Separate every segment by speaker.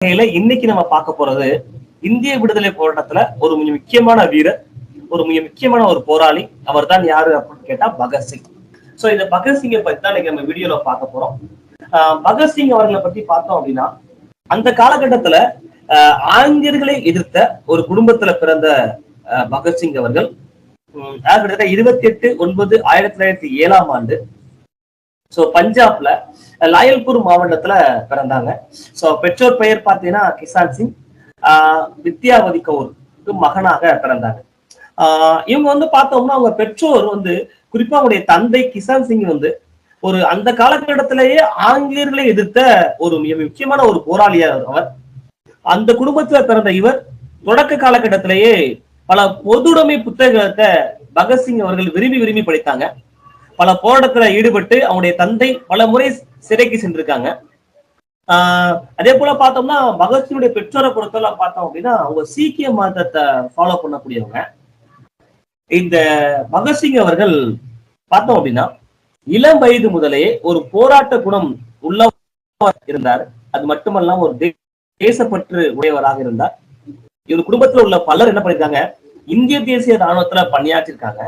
Speaker 1: இன்னைக்கு நம்ம பார்க்க போறது இந்திய விடுதலை போராட்டத்துல ஒரு மிக முக்கியமான வீரர் ஒரு மிக முக்கியமான ஒரு போராளி. அவர் தான் யாரு அப்படின்னு கேட்டா பகத்சிங் சோ இந்த பகத்சிங்கை பத்தி தான் இன்னைக்கு நம்ம வீடியோல பார்க்க போறோம். ஆஹ் பகத்சிங் அவர்களை பத்தி பார்த்தோம் அப்படின்னா அந்த காலகட்டத்துல ஆஹ் ஆங்கிலேயர்களை எதிர்த்த ஒரு குடும்பத்துல பிறந்த பகத்சிங் அவர்கள் உம், கிட்டத்தட்ட இருபத்தி எட்டு ஒன்பது ஆயிரத்தி தொள்ளாயிரத்தி ஏழாம் ஆண்டு சோ பஞ்சாப்ல லாயல்பூர் மாவட்டத்துல பிறந்தாங்க. சோ பெற்றோர் பெயர் பார்த்தீங்கன்னா கிசான் சிங். ஆஹ் வித்யாவதி கவுர் மகனாக பிறந்தாங்க. ஆஹ் இவங்க வந்து பார்த்தோம்னா அவங்க பெற்றோர் வந்து குறிப்பா அவங்களுடைய தந்தை கிசான் சிங் வந்து ஒரு அந்த காலகட்டத்திலேயே ஆங்கிலேயர்களை எதிர்த்த ஒரு மிக முக்கியமான ஒரு போராளியார் அவர். அந்த குடும்பத்துல பிறந்த இவர். தொடக்க காலகட்டத்திலேயே பல பொதுவுடைமை புத்தகத்தை பகத்சிங் அவர்கள் விரும்பி விரும்பி படித்தாங்க. பல போராட்டத்துல ஈடுபட்டு அவனுடைய தந்தை பல முறை சிறைக்கு சென்றிருக்காங்க. ஆஹ் அதே போல பார்த்தோம்னா பகத்சிங்குடைய பெற்றோரை பொறுத்தவரை பார்த்தோம் அப்படின்னா அவங்க சீக்கிய மதத்தை ஃபாலோ பண்ணக்கூடியவங்க. இந்த பகத்சிங் அவர்கள் பார்த்தோம் அப்படின்னா இளம் வயது முதலே ஒரு போராட்ட குணம் உள்ளவர் இருந்தார். அது மட்டுமல்லாம ஒரு தேசப்பற்று உடையவராக இருந்தார். இவர் குடும்பத்துல உள்ள பலர் என்ன பண்ணிருக்காங்க இந்திய தேசிய ராணுவத்துல பணியாற்றிருக்காங்க.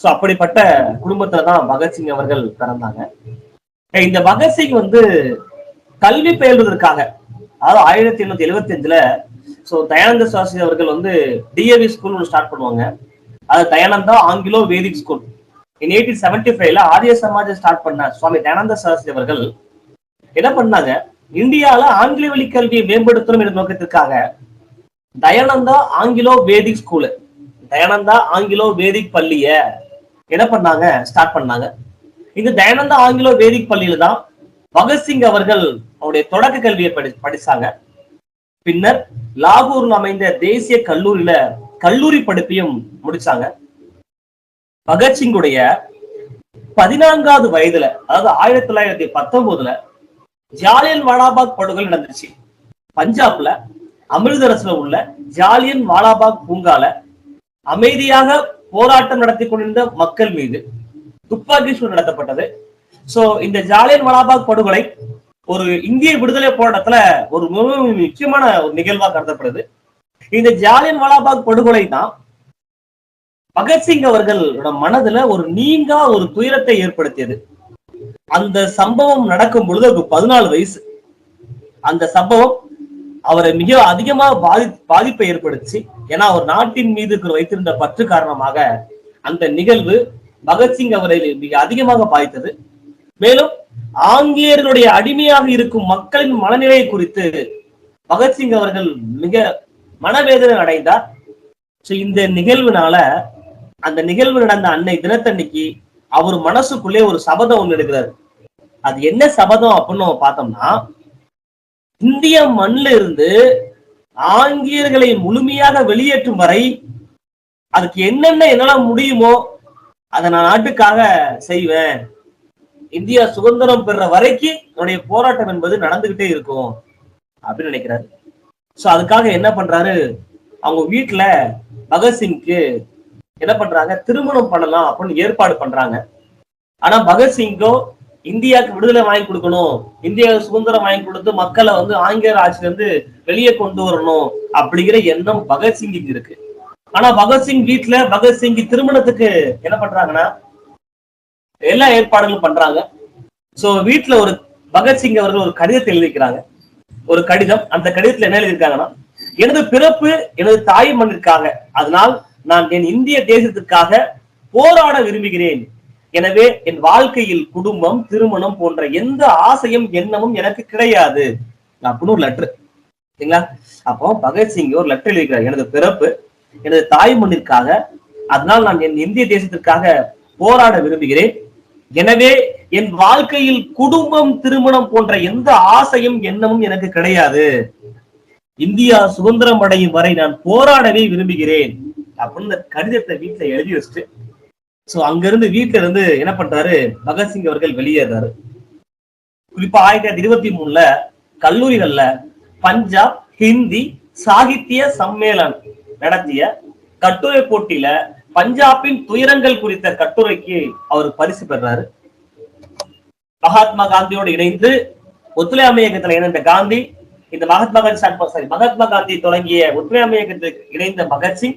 Speaker 1: சோ அப்படிப்பட்ட குடும்பத்துல தான் பகத்சிங் அவர்கள் பிறந்தாங்க. இந்த பகத்சிங் வந்து கல்வி பயில்வதற்காக அதாவது ஆயிரத்தி எண்ணூத்தி எழுபத்தி அஞ்சுல சோ தயானந்த சுவாசி அவர்கள் வந்து டிஏவி ஸ்கூல் ஒன்று ஸ்டார்ட் பண்ணுவாங்க. அது Dayananda Anglo Vedic school in eighteen seventy ஃபைவ்ல ஆரிய சமாஜ் ஸ்டார்ட் பண்ண சுவாமி தயானந்த சாஸ்திரி அவர்கள் என்ன பண்ணாங்க? இந்தியால ஆங்கில வழி கல்வியை மேம்படுத்தணும் என்ற நோக்கத்திற்காக Dayananda Anglo Vedic school Dayananda Anglo Vedic பள்ளிய என்ன பண்ணாங்க? ஸ்டார்ட் பண்ணாங்க. இந்த தயானந்தா ஆங்கிலோ வேதிக் பள்ளியில தான் பகத்சிங் அவர்கள் அவருடைய தொடக்க கல்வியை படி படிச்சாங்க. பின்னர் லாகூர்ல அமைந்த தேசிய கல்லூரியில கல்லூரி படிப்பையும் முடிச்சாங்க. பகத்சிங்குடைய பதினான்காவது வயதுல அதாவது ஆயிரத்தி தொள்ளாயிரத்தி பத்தொன்பதுல ஜாலியன் வாலாபாக் படுகொலை நடந்துச்சு பஞ்சாப்ல அமிர்தரஸ்ல உள்ள ஜாலியன் வாலாபாக் பூங்கால அமைதியாக போராட்டம் நடத்தி கொண்டிருந்த மக்கள் மீது துப்பாக்கி சூடு நடத்தப்பட்டது. சோ இந்த ஜாலியன் வலாபாக் படுகொலை ஒரு இந்திய விடுதலை போராட்டத்துல ஒரு மிகவும் முக்கியமான ஒரு நிகழ்வா கருதப்படுது. இந்த ஜாலியன் வாலாபாக் படுகொலை தான் பகத்சிங் அவர்களோட மனதுல ஒரு நீங்கா ஒரு துயரத்தை ஏற்படுத்தியது. அந்த சம்பவம் நடக்கும் பொழுது அவருக்கு பதினாலு வயசு. அந்த சம்பவம் அவரை மிக அதிகமா பாதி பாதிப்பை ஏற்படுத்தி ஏன்னா அவர் நாட்டின் மீது வைத்திருந்த பற்று காரணமாக அந்த நிகழ்வு பகத்சிங் அவரை மிக அதிகமாக பாதித்தது மேலும் ஆங்கிலேயர்களுடைய அடிமையாக இருக்கும் மக்களின் மனநிலையை குறித்து பகத்சிங் அவர்கள் மிக மனவேதனை அடைந்தார். சோ இந்த நிகழ்வுனால அந்த நிகழ்வு நடந்த அன்னை தினத்தன்னைக்கு அவர் மனசுக்குள்ளே ஒரு சபதம் ஒண்ணு எடுக்கிறார். அது என்ன சபதம் அப்படின்னு நம்ம பார்த்தோம்னா இந்திய மண்ணில இருந்து ஆங்கிலேயர்களை முழுமையாக வெளியேற்றும் வரை அதுக்கு என்னென்ன என்னால முடியுமோ அதை நான் நாட்டுக்காக செய்வேன். இந்தியா சுதந்திரம் பெற வரைக்கும் என்னுடைய போராட்டம் என்பது நடந்துகிட்டே இருக்கும் அப்படின்னு நினைக்கிறாரு. சோ அதுக்காக என்ன பண்றாரு? அவங்க வீட்டுல பகத்சிங்க்கு என்ன பண்றாங்க? திருமணம் பண்ணலாம் அப்படின்னு ஏற்பாடு பண்றாங்க. ஆனா பகத்சிங்கோ இந்தியாவுக்கு விடுதலை வாங்கி கொடுக்கணும். இந்தியாவுக்கு சுதந்திரம் வாங்கி கொடுத்து மக்களை வந்து ஆங்கிலேயர் ஆட்சியில இருந்து வெளியே கொண்டு வரணும் அப்படிங்கிற எண்ணம் பகத்சிங்குக்கு இருக்கு. ஆனா பகத்சிங் வீட்டுல பகத்சிங் திருமணத்துக்கு என்ன பண்றாங்கன்னா எல்லா ஏற்பாடுகளும் பண்றாங்க. சோ வீட்டுல ஒரு பகத்சிங் அவர்கள் ஒரு கடிதத்தை எழுதிக்கிறாங்க ஒரு கடிதம். அந்த கடிதத்துல என்ன எழுதியிருக்காங்கன்னா எனது பிறப்பு எனது தாய் மண்ணிற்காக. அதனால் நான் என் இந்திய தேசத்திற்காக போராட விரும்புகிறேன். எனவே என் வாழ்க்கையில் குடும்பம் திருமணம் போன்ற எந்த ஆசையும் எண்ணமும் எனக்கு கிடையாது. அப்படின்னு ஒரு லெட்டர் சரிங்களா? அப்போ பகத்சிங் ஒரு லெட்டர் எழுதிக்கிறார் எனது பிறப்பு எனது தாய் மண்ணிற்காக அதனால் நான் என் இந்திய தேசத்திற்காக போராட விரும்புகிறேன். எனவே என் வாழ்க்கையில் குடும்பம் திருமணம் போன்ற எந்த ஆசையும் எண்ணமும் எனக்கு கிடையாது. இந்தியா சுதந்திரம் அடையும் வரை நான் போராடவே விரும்புகிறேன். அப்படின்னு கடிதத்தை வீட்டுல எழுதி வச்சுட்டு சோ அங்கிருந்து வீட்டுல இருந்து என்ன பண்றாரு? பகத்சிங் அவர்கள் வெளியேறாரு. குறிப்பா ஆயிரத்தி தொள்ளாயிரத்தி இருபத்தி மூணுல கல்லூரிகள்ல பஞ்சாப் ஹிந்தி சாகித்ய சம்மேளன் நடத்திய கட்டுரை போட்டியில பஞ்சாபின் துயரங்கள் குறித்த கட்டுரைக்கு அவர் பரிசு பெறாரு மகாத்மா காந்தியோடு இணைந்து ஒத்துழையாமை இயக்கத்துல இணைந்த காந்தி இந்த மகாத்மா காந்தி சாரி மகாத்மா காந்தி தொடங்கிய ஒத்துழையாமை இயக்கத்துக்கு இணைந்த பகத்சிங்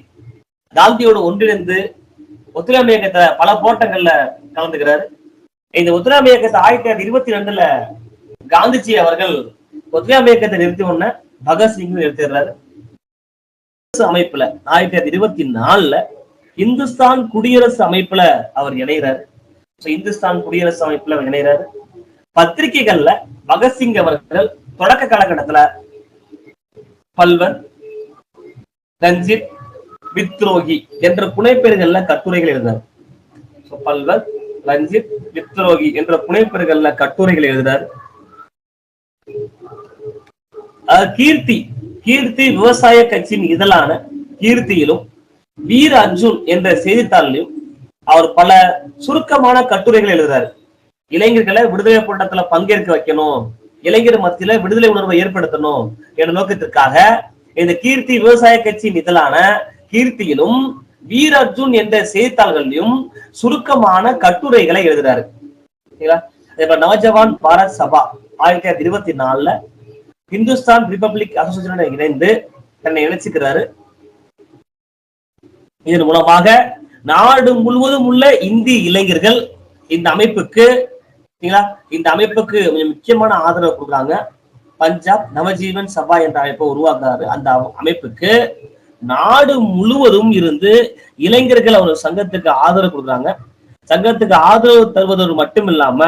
Speaker 1: காந்தியோடு ஒன்றிணைந்து ஒத்துழையாமை இயக்கத்தை பல போட்டங்கள்ல கலந்துக்கிறாரு. இந்த ஒத்துழையாமை இயக்கத்தை ஆயிரத்தி தொள்ளாயிரத்தி இருபத்தி ரெண்டுல காந்திஜி அவர்கள் ஒத்துழையாமை இயக்கத்தை நிறுத்தி உடனே பகத்சிங் நிறுத்திடுறாரு. அமைப்புல ஆயிரத்தி தொள்ளாயிரத்தி இருபத்தி நாலுல இந்துஸ்தான் குடியரசு அமைப்புல அவர் இணைகிறாரு இந்துஸ்தான் குடியரசு அமைப்புல அவர் இணைகிறாரு பத்திரிகைகள்ல பகத்சிங் அவர்கள் தொடக்க காலகட்டத்துல பல்வர் ரஞ்சித் வித்ரோகி என்ற புனைப்பெயர்கள்ல கட்டுரைகள் எழுதினார். பல்வர் ரஞ்சித் வித்ரோகி என்ற புனைப்பெயர்கள்ல கட்டுரைகள் எழுதினார். கீர்த்தி கீர்த்தி விவசாய கட்சியின் இதழான கீர்த்தியிலும் வீர அர்ஜுன் என்ற செய்தித்தாளிலும் அவர் பல சுருக்கமான கட்டுரைகள் எழுதுறாரு. இளைஞர்களை விடுதலை போராட்டத்துல பங்கேற்க வைக்கணும் இளைஞர் மத்தியில விடுதலை உணர்வை ஏற்படுத்தணும் என்ற நோக்கத்திற்காக இந்த கீர்த்தி விவசாய கட்சியின் இதழான கீர்த்தியிலும் வீர அர்ஜுன் என்ற செய்தித்தாள்களிலும் சுருக்கமான கட்டுரைகளை எழுதுறாரு. நவஜவான் பாரத் சபா ஆயிரத்தி தொள்ளாயிரத்தி இருபத்தி நாலுல இந்துஸ்தான் ரிபப்ளிக் அசோசியேஷன் இணைந்து தன்னை இணைச்சுக்கிறாரு. இதன் மூலமாக நாடு முழுவதும் உள்ள இந்திய இளைஞர்கள் இந்த அமைப்புக்கு இந்த அமைப்புக்கு முக்கியமான ஆதரவு கொடுக்குறாங்க. பஞ்சாப் நவஜீவன் சபா என்ற அமைப்பை உருவாக்குறாரு. அந்த அமைப்புக்கு நாடு முழுவதும் இருந்து இளைஞர்கள் அவர் சங்கத்துக்கு ஆதரவு கொடுக்குறாங்க. சங்கத்துக்கு ஆதரவு தருவதோடு மட்டும் இல்லாம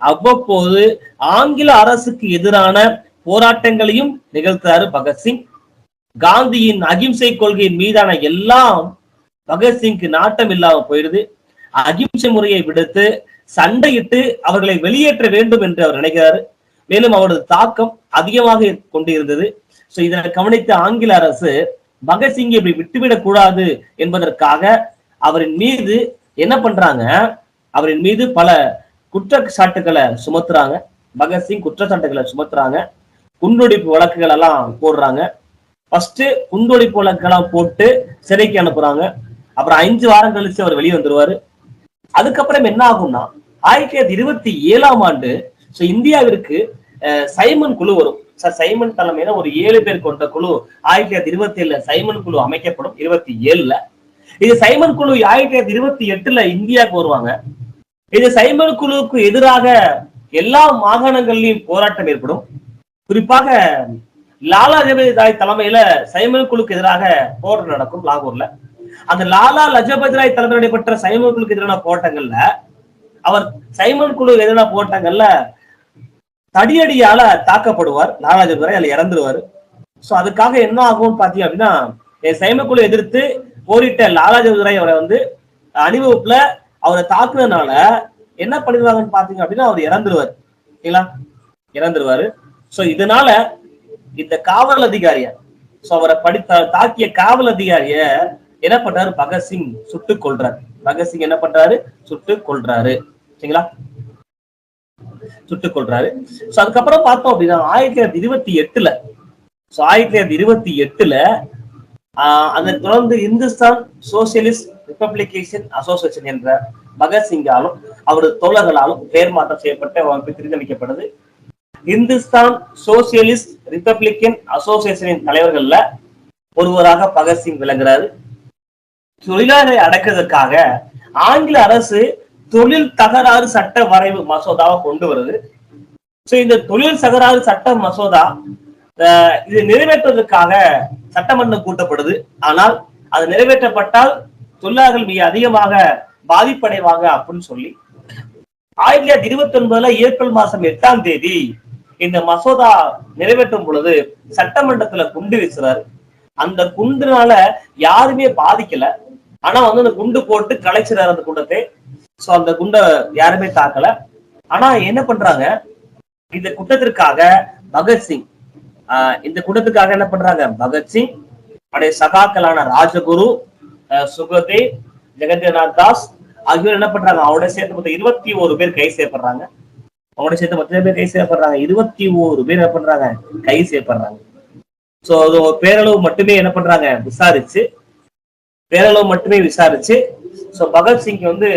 Speaker 1: அவ்வப்போது ஆங்கில அரசுக்கு எதிரான போராட்டங்களையும் நிகழ்த்தாரு பகத்சிங் காந்தியின் அகிம்சை கொள்கையின் மீதான எல்லாம் பகத்சிங்க்கு நாட்டம் இல்லாம போயிடுது. அகிம்சை முறையை விடுத்து சண்டையிட்டு அவர்களை வெளியேற்ற வேண்டும் என்று அவர் நினைக்கிறாரு. மேலும் அவரது தாக்கம் அதிகமாக கொண்டு இருந்தது சோ இதனை கவனித்த ஆங்கில அரசு பகத்சிங் இப்படி விட்டுவிடக் கூடாது என்பதற்காக அவரின் மீது என்ன பண்றாங்க? அவரின் மீது பல குற்றச்சாட்டுகளை சுமத்துறாங்க. பகத்சிங் குற்றச்சாட்டுகளை சுமத்துறாங்க. குண்டுவெடிப்பு வழக்குகள் எல்லாம் போடுறாங்க. ஃபர்ஸ்ட் குண்டுவெடிப்பு வழக்கெல்லாம் போட்டு சிறைக்கு அனுப்புறாங்க. அப்புறம் அஞ்சு வாரம் கழிச்சு அவர் வெளியே வந்துருவாரு. அதுக்கப்புறம் என்ன ஆகும்னா ஆயிரத்தி தொள்ளாயிரத்தி இருபத்தி ஏழாம் ஆண்டு சோ இந்தியாவிற்கு அஹ், சைமன் குழு வரும். சைமன் தலைமையில ஒரு ஏழு பேர் கொண்ட குழு ஆயிரத்தி தொள்ளாயிரத்தி இருபத்தி ஏழுல சைமன் குழு அமைக்கப்படும் இருபத்தி ஏழுல இது சைமன் குழு ஆயிரத்தி தொள்ளாயிரத்தி இருபத்தி எட்டுல இந்தியாவுக்கு வருவாங்க. இது சைமன் குழுவுக்கு எதிராக எல்லா மாகாணங்கள்லயும் போராட்டம் ஏற்படும். குறிப்பாக லாலா லஜபதி ராய் தலைமையில சைமன் குழுக்கு எதிராக போராட்டம் நடக்கும் லாகூர்ல. அந்த லாலா லஜபதி ராய் தலைமையில் நடைபெற்ற சைமன் குழுக்கு எதிரான போராட்டங்கள்ல அவர் சைமன் குழு எதிரான போராட்டங்கள்ல தடியடியால தாக்கப்படுவார் லாலா லஜபதி ராய் அதுல இறந்துருவாரு. சோ அதுக்காக என்ன ஆகும் பாத்தீங்க அப்படின்னா என் எதிர்த்து போரிட்ட லாலா அவரை வந்து அணிவகுப்புல அவரை தாக்குனதுனால என்ன பண்ணிடுவாங்கன்னு பாத்தீங்க அப்படின்னா அவர் இறந்துருவார். சரிங்களா இறந்துருவாரு. சோ இதனால இந்த காவல் அதிகாரிய சோ அவரை படித்த தாக்கிய காவல் அதிகாரிய என்ன பண்றாரு? பகத்சிங் சுட்டு கொல்றாரு. பகத்சிங் என்ன பண்றாரு? சுட்டு கொல்றாரு. சரிங்களா? சுட்டுக் கொள்றாரு சோ அதுக்கப்புறம் பார்த்தோம் அப்படின்னா ஆயிரத்தி தொள்ளாயிரத்தி இருபத்தி எட்டுல சோ ஆயிரத்தி தொள்ளாயிரத்தி இருபத்தி எட்டுல ஆஹ் அதை தொடர்ந்து இந்துஸ்தான் சோசியலிஸ்ட் ரிப்பப்ளிகேஷன் அசோசியேஷன் என்ற பகத்சிங்காலும் அவரது தோழர்களாலும் பெயர் மாற்றம் செய்யப்பட்ட அமைப்பு பிரித்தளிக்கப்படுது இந்துஸ்தான் சோசியலிஸ்ட் ரிப்பப்ளிகன் அசோசியேஷனின் தலைவர்கள்ல ஒருவராக பகத்சிங் விளங்குறாரு. தொழிலாளரை அடக்குவதற்காக ஆங்கில அரசு தொழில் தகராறு சட்ட வரைவு மசோதாவை கொண்டு வருது. ஸோ இந்த தொழில் தகராறு சட்ட மசோதா அஹ், இது நிறைவேற்றுவதற்காக சட்டமன்றம் கூட்டப்படுது. ஆனால் அது நிறைவேற்றப்பட்டால் தொழிலாளர்கள் மிக அதிகமாக பாதிப்படைவாங்க அப்படின்னு சொல்லி ஆயிரத்தி தொள்ளாயிரத்தி இருபத்தி ஒன்பதுல ஏப்ரல் மாசம் எட்டாம் தேதி இந்த மசோதா நிறைவேற்றும் பொழுது சட்டமன்றத்துல குண்டு வீசுறாரு. அந்த குண்டுனால யாருமே பாதிக்கல. ஆனா வந்து அந்த குண்டு போட்டு கலைச்சிறாரு அந்த குண்டத்தை சோ அந்த குண்டை யாருமே தாக்கல. ஆனா என்ன பண்றாங்க? இந்த குற்றத்திற்காக பகத்சிங் ஆஹ் இந்த குற்றத்துக்காக என்ன பண்றாங்க? பகத்சிங் அவருடைய சகாக்களான ராஜகுரு சுகதேவ் ஜெகதீரநாத் தாஸ் ஆகியோர் என்ன பண்றாங்க? அவரோட சேர்த்து மொத்தம் இருபத்தி ஒரு பேர் கை செய்யப்படுறாங்க அவங்களோட சேர்த்து மொத்தம் பேர் கை செய்யப்படுறாங்க இருபத்தி ஒரு பேர் என்ன பண்றாங்க? கை செய்யப்படுறாங்க சோ அது பேரளவு மட்டுமே என்ன பண்றாங்க? விசாரிச்சு பேரளவு மட்டுமே விசாரிச்சு சோ பகத்சிங் வந்து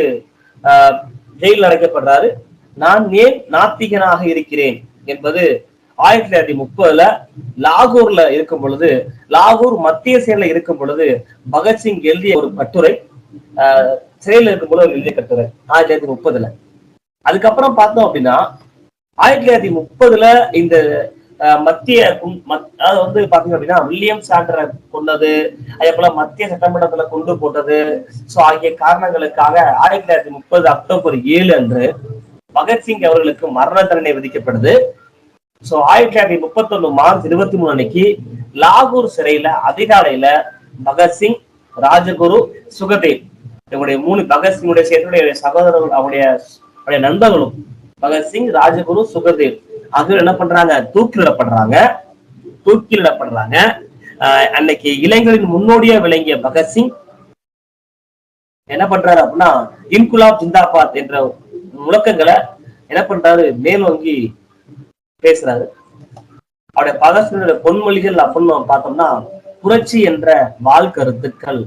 Speaker 1: ஆஹ், ஜெயிலில் அடைக்கப்படுறாரு. நான் ஏன் நாத்திகனாக இருக்கிறேன்? என்பது ஆயிரத்தி தொள்ளாயிரத்தி முப்பதுல லாகூர்ல இருக்கும் பொழுது லாகூர் மத்திய சிறையில இருக்கும் பொழுது பகத்சிங் எழுதிய ஒரு கட்டுரை ஆஹ், சிறையில் இருக்கும் பொழுது அவர் எழுதிய கட்டுரை ஆயிரத்தி தொள்ளாயிரத்தி முப்பதுல. அதுக்கப்புறம் பார்த்தோம் அப்படின்னா ஆயிரத்தி தொள்ளாயிரத்தி முப்பதுல இந்த மத்திய மத்- அதாவது வந்து பாத்தீங்க அப்படின்னா வில்லியம் சாண்டரை கொண்டது அதே போல மத்திய சட்டமன்றத்துல கொண்டு போட்டது. சோ ஆகிய காரணங்களுக்காக ஆயிரத்தி தொள்ளாயிரத்தி முப்பது அக்டோபர் ஏழு அன்று பகத்சிங் அவர்களுக்கு மரண தண்டனை விதிக்கப்படுது. சோ ஆயிரத்தி தொள்ளாயிரத்தி முப்பத்தொன்னு மார்ச் இருபத்தி மூணு அன்னைக்கு லாகூர் சிறையில அதிகாலையில பகத்சிங் ராஜகுரு சுகதேவ் இவருடைய மூணு பகத்சிங்குடைய சேர்த்துடைய சகோதரர்கள் அவருடைய நண்பர்களும் பகத்சிங் ராஜகுரு சுகதேவ் ஆகியோர் என்ன பண்றாங்க? தூக்கிலிடப்படுறாங்க. தூக்கிலிடப்படுறாங்க. அன்னைக்கு இளைஞரின் முன்னோடியா விளங்கிய பகத்சிங் என்ன பண்றாரு அப்படின்னா இன்குலாப் ஜிந்தாபாத் என்ற முழக்கங்களை என்ன பண்றாரு? மேலோங்கி பேசுறாரு. அவருடைய பகத்சிங்கோட பொன்மொழிகள் அப்படின்னு பார்த்தோம்னா புரட்சி என்ற வாழ்கருத்துக்கள்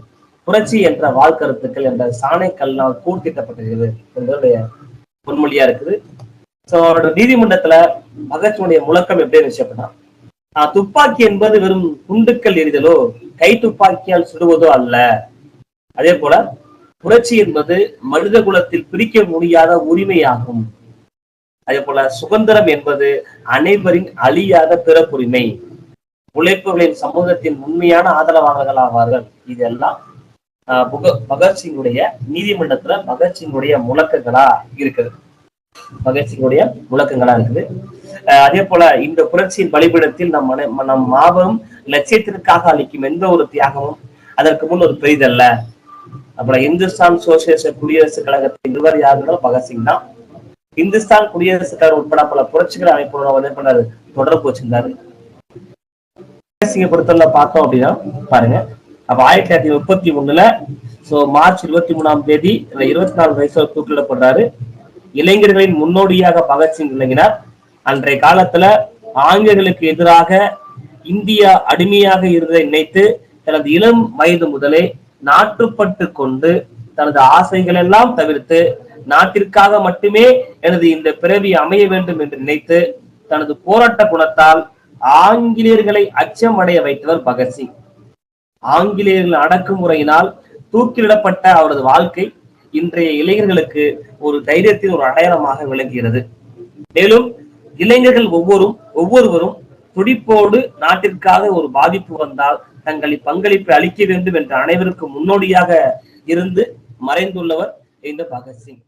Speaker 1: புரட்சி என்ற வாழ்கருத்துக்கள் என்ற சாணைக்கல்லால் கூர்த்திட்டப்பட்டிருக்கிறது என்பதுடைய பொன்மொழியா இருக்குது. சோ அவரோட நீதிமன்றத்துல பகத்சிங்குடைய முழக்கம் எப்படி இருந்துச்சு அப்படின்னா துப்பாக்கி என்பது வெறும் குண்டுக்கள் எறிதலோ கை துப்பாக்கியால் சுடுவதோ அல்ல. அதே போல புரட்சி என்பது மனித குலத்தில் பிரிக்க முடியாத உரிமையாகும். அதே போல சுதந்திரம் என்பது அனைவரின் அழியாத பிறப்புரிமை. உழைப்புகளின் சமூகத்தின் உண்மையான ஆதரவாளர்கள் ஆவார்கள். இதெல்லாம் ஆஹ் புக- பகத்சிங்குடைய நீதிமன்றத்துல பகத்சிங்குடைய முழக்கங்களா இருக்குது. பகத்சிங்குடைய முழக்கங்களா இருக்குது. ஆஹ் அதே போல இந்த புரட்சியின் பலிபீடத்தில் நம் மன- நம் மாபெரும் லட்சியத்திற்காக அளிக்கும் எந்த ஒரு தியாகமும் அதற்கு முன் ஒரு பெரிதல்ல. அப்புறம் இந்துஸ்தான் சோசியலிச குடியரசுக் கழகத்தின் நிறுவர் யாருன்னா பகத்சிங் தான். இந்துஸ்தான் குடியரசுக் கழகம் உட்பட பல புரட்சிகள் அமைப்புடன் என்ன பண்ணாரு? தொடர்பு வச்சிருந்தாரு. பகத்சிங்கை பொறுத்தவரை பார்த்தோம் அப்படின்னா பாருங்க. அப்ப ஆயிரத்தி தொள்ளாயிரத்தி முப்பத்தி ஒண்ணுல சோ மார்ச் இருபத்தி மூணாம் தேதி இருபத்தி நாலு வயசுல தூக்கிடப்படுறாரு இளைஞர்களின் முன்னோடியாக பகத்சிங் விளங்கினார். அன்றைய காலத்துல ஆங்கிலேயர்களுக்கு எதிராக இந்தியா அடிமையாக இருந்ததை நினைத்து தனது இளம் வயது முதலே நாட்டுப்பட்டு கொண்டு தனது ஆசைகள் எல்லாம் தவிர்த்து நாட்டிற்காக மட்டுமே எனது இந்த பிறவி அமைய வேண்டும் என்று நினைத்து தனது போராட்ட குணத்தால் ஆங்கிலேயர்களை அச்சம் அடைய வைத்தவர் பகத்சிங் ஆங்கிலேயர்கள் அடக்குமுறையினால் தூக்கிலிடப்பட்ட அவரது வாழ்க்கை இன்றைய இளைஞர்களுக்கு ஒரு தைரியத்தின் ஒரு அடையாளமாக விளங்குகிறது. மேலும் இளைஞர்கள் ஒவ்வொரும் ஒவ்வொருவரும் துடிப்போடு நாட்டிற்காக ஒரு பாதிப்பு வந்தால் தங்களின் பங்களிப்பை அளிக்க வேண்டும் என்ற அனைவருக்கும் முன்னோடியாக இருந்து மறைந்துள்ளவர் இந்த பகத்சிங்.